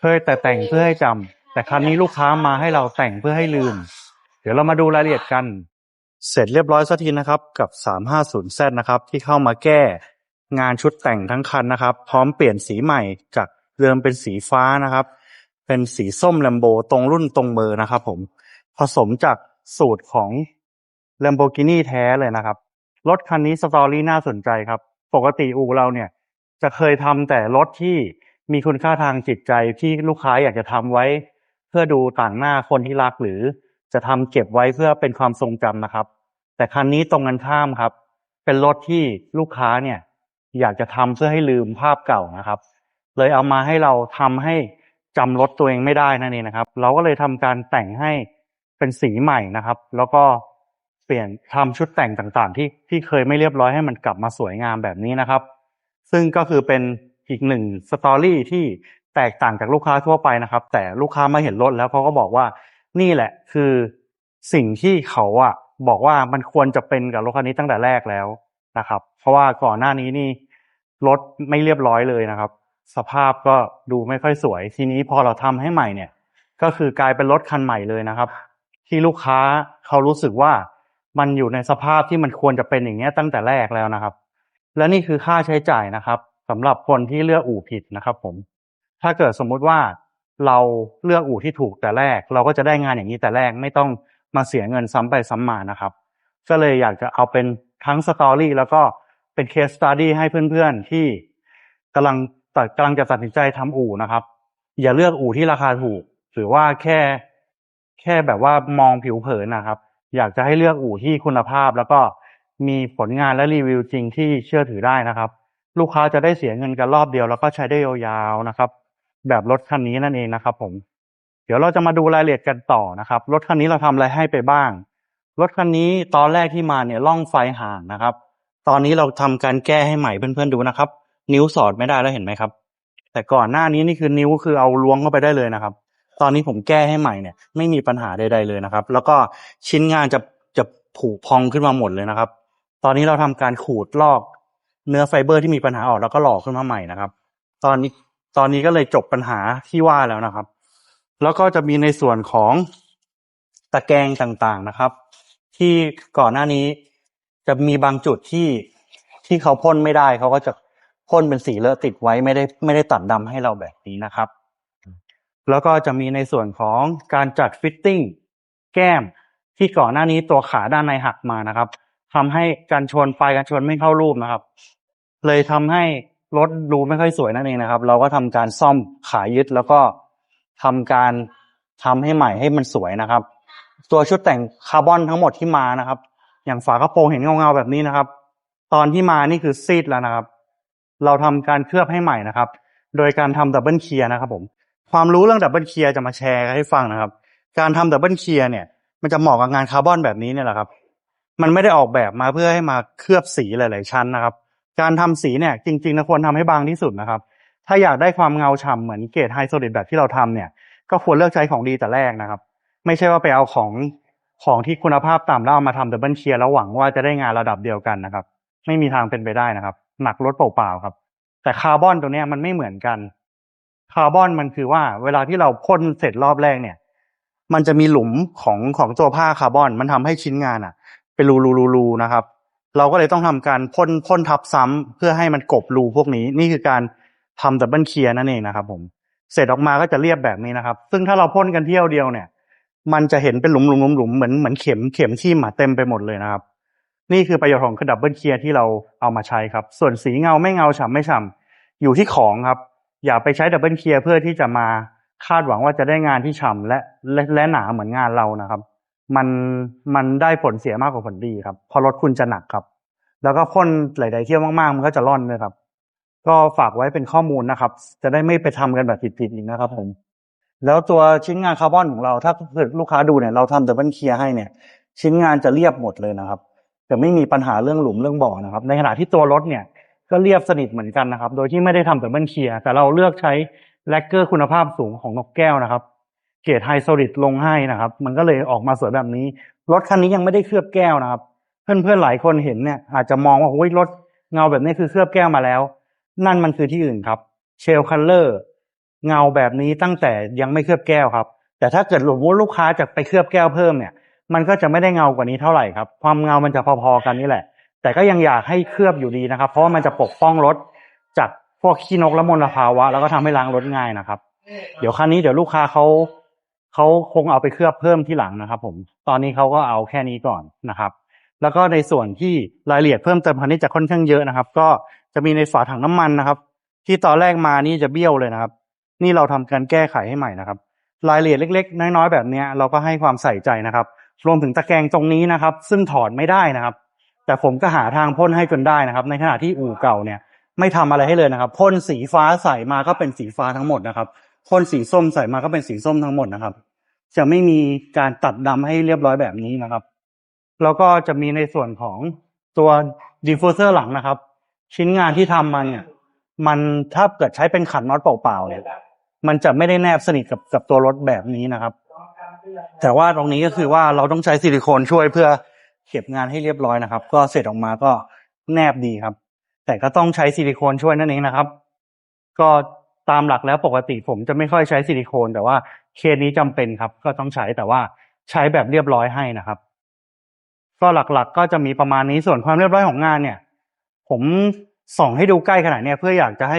เคยแต่แต่งเพื่อให้จำแต่ครั้นี้ลูกค้ามาให้เราแต่งเพื่อให้ลืม เดี๋ยวเรามาดูรายละเอียดกัน เสร็จเรียบร้อยสักทีนะครับกับ 350Z นะครับ ที่เข้ามาแก้ งานชุดแต่งทั้งคันนะครับ พร้อมเปลี่ยนสีใหม่จากเดิมเป็นสีฟ้านะครับ เป็นสีส้มแลมโบตรงรุ่นตรงเบอร์นะครับ ผมผสมจากสูตรของ Lamborghini แท้เลยนะครับ รถคันนี้สตอรี่น่าสนใจครับ ปกติอูเราเนี่ย จะเคยทำแต่รถที่ มีคุณค่าทางจิตใจที่ลูกค้าอยากจะทำไว้ เพื่อดูต่างหน้าคนที่รักหรือจะทำเก็บไว้เพื่อเป็นความทรงจำนะครับ แต่คันนี้ตรงกันข้ามครับ เป็นรถที่ลูกค้าเนี่ย อยากจะทำเพื่อให้ลืมภาพเก่านะครับ เลยเอามาให้เราทำให้จำรถตัวเองไม่ได้นั่นเองนะครับ เราก็เลยทำการแต่งให้เป็นสีใหม่นะครับ แล้วก็เปลี่ยนทำชุดแต่งต่างๆ ที่ที่เคยไม่เรียบร้อยให้มันกลับมาสวยงามแบบนี้นะครับ ซึ่งก็คือเป็น อีกหนึ่งสตอรี่ที่แตกต่างจากลูกค้าทั่วไปนะครับ แต่ลูกค้ามาเห็นรถแล้วเขาก็บอกว่านี่แหละคือสิ่งที่เขาอะบอกว่ามันควรจะเป็นกับรถคันนี้ตั้งแต่แรกแล้วนะครับ เพราะว่าก่อนหน้านี้นี่รถไม่เรียบร้อยเลยนะครับ สภาพก็ดูไม่ค่อยสวย ทีนี้พอเราทำให้ใหม่เนี่ย ก็คือกลายเป็นรถคันใหม่เลยนะครับ ที่ลูกค้าเขารู้สึกว่ามันอยู่ในสภาพที่มันควรจะเป็นอย่างเงี้ยตั้งแต่แรกแล้วนะครับ และนี่คือค่าใช้จ่ายนะครับ สำหรับคนที่เลือกอู่ผิดนะครับ ผม ถ้าเกิดสมมุติว่าเราเลือกอู่ที่ถูกแต่แรก เราก็จะได้งานอย่างนี้แต่แรกไม่ต้องมาเสียเงินซ้ำไปซ้ำมานะครับ ก็เลยอยากจะเอาเป็นทั้งสตอรี่แล้วก็เป็นเคสสต u ดี้ให้เพื่อนๆที่กำลังตัดกำลังจะตัดสินใจทำอู่นะครับ อย่าเลือกอู่ที่ราคาถูก หรือว่าแค่แค่แบบว่ามองผิวเผินนะครับ อยากจะให้เลือกอู่ที่คุณภาพแล้วก็มีผลงานและรีวิวจริงที่เชื่อถือได้นะครับ ลูกค้าจะได้เสียเงินกันรอบเดียวแล้วก็ใช้ได้ยาวๆนะครับ แบบรถคันนี้นั่นเองนะครับ ผม เดี๋ยวเราจะมาดูรายละเอียดกันต่อนะครับ รถคันนี้เราทำอะไรให้ไปบ้าง รถคันนี้ตอนแรกที่มาเนี่ยล่องไฟห่างนะครับ ตอนนี้เราทำการแก้ให้ใหม่เพื่อนๆดูนะครับ นิ้วสอดไม่ได้แล้วเห็นไหมครับ แต่ก่อนหน้านี้นี่คือนิ้วคือเอาล้วงเข้าไปได้เลยนะครับ ตอนนี้ผมแก้ให้ใหม่เนี่ย ไม่มีปัญหาใดๆเลยนะครับ แล้วก็ชิ้นงานจะจะผุพองขึ้นมาหมดเลยนะครับ ตอนนี้เราทำการขูดลอก เนื้อไฟเบอร์ที่มีปัญหาออกแล้วก็หล่อขึ้นมาใหม่นะครับ ตอนนี้ตอนนี้ก็เลยจบปัญหาที่ว่าแล้วนะครับ แล้วก็จะมีในส่วนของตะแกรงต่างๆนะครับ ที่ก่อนหน้านี้จะมีบางจุดที่ที่เขาพ่นไม่ได้เขาก็จะพ่นเป็นสีเลอะติดไว้ไม่ได้ไม่ได้ตัดดำให้เราแบบนี้นะครับ แล้วก็จะมีในส่วนของการจัดฟิตติ้งแก้มที่ก่อนหน้านี้ตัวขาด้านในหักมานะครับทำให้การชนปลายการชนไม่เข้ารูปนะครับ เลยทำให้รถดูไม่ค่อยสวยนั่นเองนะครับ เราก็ทำการซ่อมขายึดแล้วก็ทำการทำให้ใหม่ให้มันสวยนะครับ ตัวชุดแต่งคาร์บอนทั้งหมดที่มานะครับ อย่างฝากระโปรงเห็นเงาๆแบบนี้นะครับ ตอนที่มานี่คือซีดแล้วนะครับ เราทำการเคลือบให้ใหม่นะครับ โดยการทำดับเบิลเคลียร์นะครับผมความรู้เรื่องดับเบิลเคลียร์จะมาแชร์ให้ฟังนะครับ การทำดับเบิลเคลียร์เนี่ย มันจะเหมาะกับงานคาร์บอนแบบนี้เนี่ยแหละครับ มันไม่ได้ออกแบบมาเพื่อให้มาเคลือบสีหลาย ๆ ชั้นนะครับ การทำสีเนี่ยจริงๆนะควรทำให้บางที่สุดนะครับ ถ้าอยากได้ความเงาฉ่ำเหมือนเกรดไฮโซลิดแบบที่เราทำเนี่ย ก็ควรเลือกใช้ของดีแต่แรกนะครับ ไม่ใช่ว่าไปเอาของของที่คุณภาพต่ำแล้วมาทำดับเบิลเคลียร์แล้วหวังว่าจะได้งานระดับเดียวกันนะครับ ไม่มีทางเป็นไปได้นะครับ หนักรถเปล่าๆครับ แต่คาร์บอนตัวนี้มันไม่เหมือนกันคาร์บอนมันคือว่า เวลาที่เราพ่นเสร็จรอบแรกเนี่ย มันจะมีหลุมของของตัวผ้าคาร์บอน มันทำให้ชิ้นงานอะ เป็นรูรูรูรูนะครับ เราก็เลยต้องทำการพ่นพ่นทับซ้ำเพื่อให้มันกบรูพวกนี้ นี่คือการทำดับเบิลเคลียร์นั่นเองนะครับ ผม เสร็จออกมาก็จะเรียบแบบนี้นะครับ ซึ่งถ้าเราพ่นกันเที่ยวเดียวเนี่ย มันจะเห็นเป็นหลุมหลุมหลุมหลุมเหมือนเหมือนเข็มเข็มทิ่มอะเต็มไปหมดเลยนะครับ นี่คือประโยชน์ของดับเบิลเคลียร์ที่เราเอามาใช้ครับ ส่วนสีเงาไม่เงาฉ่ำไม่ฉ่ำอยู่ที่ของครับ อย่าไปใช้ดับเบิลเคลียร์เพื่อที่จะมาคาดหวังว่าจะได้งานที่ฉ่ำและและและหนาเหมือนงานเรานะครับ มันมันได้ผลเสียมากกว่าผลดีครับเพอรถคุณจะหนักครับ แล้วก็พ่นหลาย ๆ เที่ยวมาก ๆ มันก็จะร่อนเลยครับ ก็ฝากไว้เป็นข้อมูลนะครับ จะได้ไม่ไปทำกันแบบผิด ๆ อีกนะครับ ผม แล้วตัวชิ้นงานคาร์บอนของเรา ถ้าเกิดลูกค้าดูเนี่ยเราทำดับเบิลเคลียร์ให้เนี่ย ชิ้นงานจะเรียบหมดเลยนะครับจะไม่มีปัญหาเรื่องหลุมเรื่องบ่อนะครับ ในขณะที่ตัวรถเนี่ยก็เรียบสนิทเหมือนกันนะครับ โดยที่ไม่ได้ทำดับเบิลเคลียร์แต่เราเลือกใช้แลกเกอร์คุณภาพสูงของนกแก้วนะครับ เกรดไฮโซลิดลงให้นะครับ มันก็เลยออกมาสวยแบบนี้ รถคันนี้ยังไม่ได้เคลือบแก้วนะครับ เพื่อนๆหลายคนเห็นเนี่ยอาจจะมองว่าโอ้ยรถเงาแบบนี้คือเคลือบแก้วมาแล้ว นั่นมันคือที่อื่นครับเชลคัลเลอร์เงาแบบนี้ตั้งแต่ยังไม่เคลือบแก้วครับ แต่ถ้าเกิดหลว่าลูกค้าจะไปเคลือบแก้วเพิ่มเนี่ย มันก็จะไม่ได้เงากว่านี้เท่าไหร่ครับ ความเงามันจะพอๆกันนี่แหละ แต่ก็ยังอยากให้เคลือบอยู่ดีนะครับ เพราะว่ามันจะปกป้องรถจากพวกขี้นกและมลภาวะ แล้วก็ทำให้ล้างรถง่ายนะครับ เดี๋ยวคันนี้เดี๋ยวลูกค้าเขา เขาคงเอาไปเคลือบเพิ่มที่หลังนะครับ ผม ตอนนี้เขาก็เอาแค่นี้ก่อนนะครับ แล้วก็ในส่วนที่รายละเอียดเพิ่มเติมคันนี้จะค่อนข้างเยอะนะครับ ก็จะมีในฝาถังน้ำมันนะครับ ที่ตอนแรกมานี่จะเบี้ยวเลยนะครับ นี่เราทำการแก้ไขให้ใหม่นะครับ รายละเอียดเล็ก ๆ น้อยๆแบบเนี้ยเราก็ให้ความใส่ใจนะครับ รวมถึงตะแกรงตรงนี้นะครับ ซึ่งถอดไม่ได้นะครับ แต่ผมก็หาทางพ่นให้จนได้นะครับ ในขณะที่อู่เก่าเนี่ยไม่ทำอะไรให้เลยนะครับพ่นสีฟ้าใส่มาก็เป็นสีฟ้าทั้งหมดนะครับพ่นสีส้มใส่มาก็เป็นสีส้มทั้งหมดนะครับ จะไม่มีการตัดดำให้เรียบร้อยแบบนี้นะครับ แล้วก็จะมีในส่วนของตัวดิฟฟูเซอร์หลังนะครับ ชิ้นงานที่ทำมาเนี่ย มันถ้าเกิดใช้เป็นขันน็อตเปล่าๆเนี่ยมันจะไม่ได้แนบสนิทกับกับตัวรถแบบนี้นะครับ แต่ว่าตรงนี้ก็คือว่าเราต้องใช้ซิลิโคนช่วยเพื่อเก็บงานให้เรียบร้อยนะครับ ก็เสร็จออกมาก็แนบดีครับ แต่ก็ต้องใช้ซิลิโคนช่วยนั่นเองนะครับ ก็ตามหลักแล้วปกติผมจะไม่ค่อยใช้ซิลิโคน แต่ว่า เคสนี้จำเป็นครับ ก็ต้องใช้แต่ว่าใช้แบบเรียบร้อยให้นะครับ ก็หลักๆก็จะมีประมาณนี้ส่วนความเรียบร้อยของงานเนี่ย ผมส่องให้ดูใกล้ขนาดเนี้ยเพื่ออยากจะให้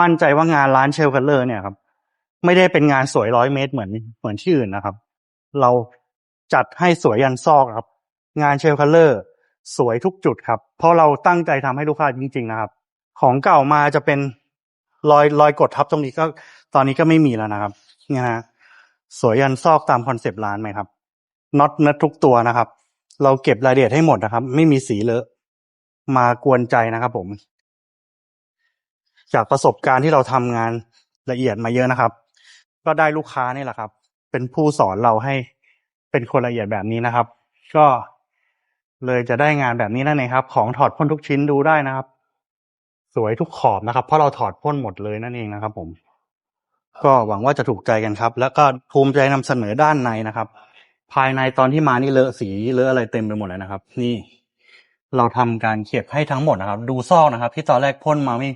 มั่นใจว่างานร้านเชลคัลเลอร์เนี่ยครับ ไม่ได้เป็นงานสวยร้อยเมตรเหมือนเหมือนที่อื่นนะครับ เราจัดให้สวยยันซอกครับ งานเชลคัลเลอร์สวยทุกจุดครับ เพราะเราตั้งใจทำให้ลูกค้าจริง ๆ นะครับ ของเก่ามาจะเป็นรอยรอยกดทับตรงนี้ก็ตอนนี้ก็ไม่มีแล้วนะครับเนี่ยนะ สวยยันซอกตามคอนเซปต์ร้านไหมครับน็อตเนัทุกตัวนะครับ เราเก็บรายละเอียดให้หมดนะครับ ไม่มีสีเลอะ มากวนใจนะครับผม จากประสบการณ์ที่เราทำงานละเอียดมาเยอะนะครับ ก็ได้ลูกค้านี่แหละครับ เป็นผู้สอนเราให้เป็นคนละเอียดแบบนี้นะครับ ก็เลยจะได้งานแบบนี้นั่นเองครับ ของถอดพ่นทุกชิ้นดูได้นะครับ สวยทุกขอบนะครับ เพราะเราถอดพ่นหมดเลยนั่นเองนะครับ ผม ก็หวังว่าจะถูกใจกันครับ แล้วก็ภูมิใจนำเสนอด้านในนะครับ ภายในตอนที่มานี่เลอะสีเลอะอะไรเต็มไปหมดเลยนะครับ นี่ เราทำการเก็บให้ทั้งหมดนะครับ ดูซอกนะครับ ที่ตอนแรกพ่นมาไม่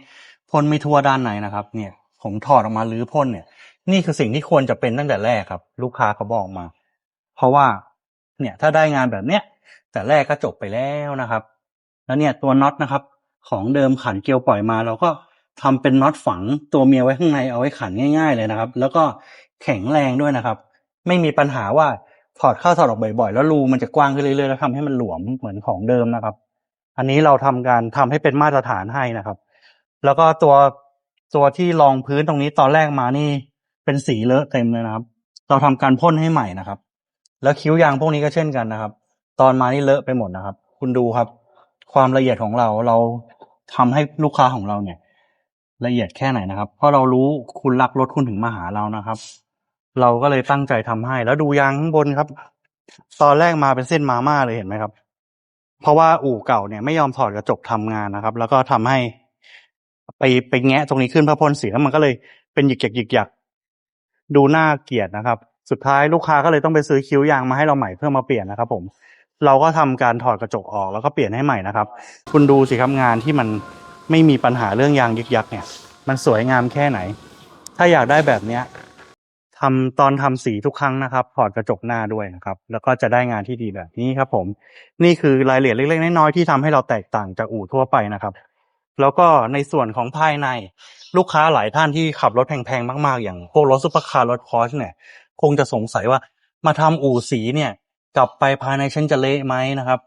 พ่นไม่ทั่วด้านในนะครับ เนี่ย ผมถอดออกมารื้อพ่นเนี่ย นี่คือสิ่งที่ควรจะเป็นตั้งแต่แรกครับ ลูกค้าเขาบอกมา เพราะว่า เนี่ย ถ้าได้งานแบบเนี้ยแต่แรกก็จบไปแล้วนะครับ แล้วเนี่ยตัวน็อตนะครับ ของเดิมขันเกลียวปล่อยมาเราก็ ทำเป็นน็อตฝังตัวเมียไว้ข้างในเอาไว้ขันง่าย ๆ เลยนะครับ แล้วก็แข็งแรงด้วยนะครับ ไม่มีปัญหาว่าถอดเข้าถอดออกบ่อยๆ แล้วรูมันจะกว้างขึ้นเรื่อยๆแล้วทำให้มันหลวมเหมือนของเดิมนะครับ อันนี้เราทำการทำให้เป็นมาตรฐานให้นะครับ แล้วก็ตัวตัวที่รองพื้นตรงนี้ตอนแรกมานี่เป็นสีเลอะเต็มเลยนะครับ เราทำการพ่นให้ใหม่นะครับ แล้วคิ้วยางพวกนี้ก็เช่นกันนะครับ ตอนมานี่เลอะไปหมดนะครับ คุณดูครับ ความละเอียดของเราเราทำให้ลูกค้าของเราเนี่ย ละเอียดแค่ไหนนะครับ เพราะเรารู้คุณรักรถคุณถึงมาหาเรานะครับ เราก็เลยตั้งใจทำให้ แล้วดูยางข้างบนครับ ตอนแรกมาเป็นเส้นมาม่าเลยเห็นไหมครับ เพราะว่าอู่เก่าเนี่ยไม่ยอมถอดกระจกทำงานนะครับ แล้วก็ทำให้ไปไปแงะตรงนี้ขึ้นเพื่อพ่นสีแล้วมันก็เลยเป็นหยิกหยักหยิกหยักดูน่าเกลียดนะครับ สุดท้ายลูกค้าก็เลยต้องไปซื้อคิ้วยางมาให้เราใหม่เพื่อมาเปลี่ยนนะครับ ผม เราก็ทำการถอดกระจกออกแล้วก็เปลี่ยนให้ใหม่นะครับ คุณดูสิครับงานที่มัน ไม่มีปัญหาเรื่องยางยึกยักเนี่ยมันสวยงามแค่ไหน ถ้าอยากได้แบบเนี้ยทำตอนทำสีทุกครั้งนะครับถอดกระจกหน้าด้วยนะครับ แล้วก็จะได้งานที่ดีแบบนี้ครับ ผม นี่คือรายละเอียดเล็กๆน้อยๆที่ทำให้เราแตกต่างจากอู่ทั่วไปนะครับ แล้วก็ในส่วนของภายในลูกค้าหลายท่านที่ขับรถแพงๆมาก ๆ อย่างพวกรถซุปเปอร์คาร์รถคอร์สเนี่ย คงจะสงสัยว่ามาทำอู่สีเนี่ย กลับไปภายในฉันจะเละไหมนะครับ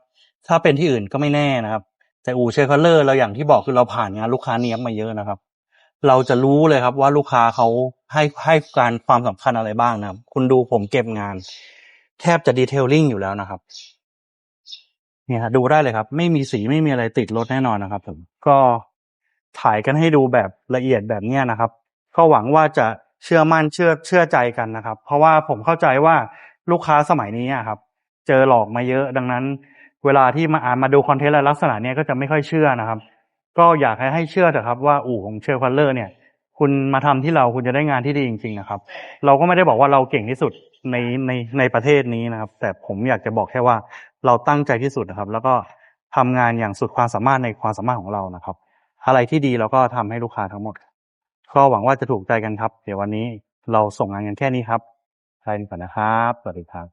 ถ้าเป็นที่อื่นก็ไม่แน่นะครับ แต่อูเชฟคัลเลอร์เราอย่างที่บอกคือเราผ่านงานลูกค้าเนี้ยมาเยอะนะครับ เราจะรู้เลยครับว่าลูกค้าเขาให้ให้การความสำคัญอะไรบ้างนะครับ คุณดูผมเก็บงาน แทบจะดีเทลลิ่งอยู่แล้วนะครับเนี่ยดูได้เลยครับ ไม่มีสีไม่มีอะไรติดรถแน่นอนนะครับ ผมก็ถ่ายกันให้ดูแบบละเอียดแบบเนี้ยนะครับ ก็หวังว่าจะเชื่อมั่นเชื่อเชื่อใจกันนะครับ เพราะว่าผมเข้าใจว่าลูกค้าสมัยนี้อะครับ เจอหลอกมาเยอะดังนั้น เวลาที่มาอ่านมาดูคอนเทนต์อะไรลักษณะเนี้ยก็จะไม่ค่อยเชื่อนะครับ ก็อยากให้ให้เชื่อเถอะครับว่าอู่ของเชลคัลเลอร์เนี่ย คุณมาทำที่เราคุณจะได้งานที่ดีจริง ๆ นะครับ เราก็ไม่ได้บอกว่าเราเก่งที่สุดในในในประเทศนี้นะครับ แต่ผมอยากจะบอกแค่ว่าเราตั้งใจที่สุดนะครับ แล้วก็ทำงานอย่างสุดความสามารถในความสามารถของเรานะครับ อะไรที่ดีเราก็ทำให้ลูกค้าทั้งหมด ก็หวังว่าจะถูกใจกันครับ เดี๋ยววันนี้เราส่งงานกันแค่นี้ครับไปก่อนนะครับ สวัสดีครับ